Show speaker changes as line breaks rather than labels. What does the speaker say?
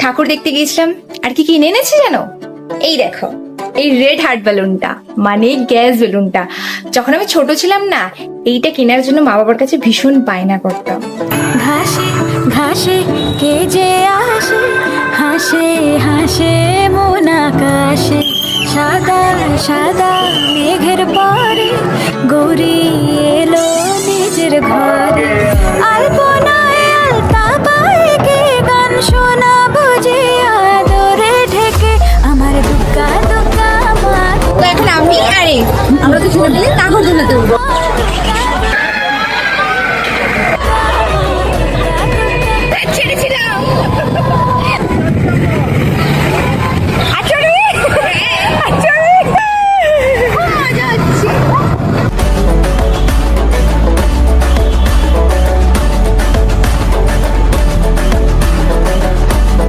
ঠাকুর দেখতে গিয়েছিলাম। আর কি কিনে এনেছি জানো এই দেখো, এই রেড হার্ট বেলুনটা মানে গ্যাস বেলুনটা যখন আমি ছোট ছিলাম না, এইটা কেনার জন্য মা বাবার কাছে ভীষণ বায়না করতাম।
ঘাসে ঘাসে কে যে আসে? হাসে হাসে, মন আকাশে। সাদা সাদা মেঘের পরে গৌরী এলো নিজের ঘরে।
你拿回去嘛，给我。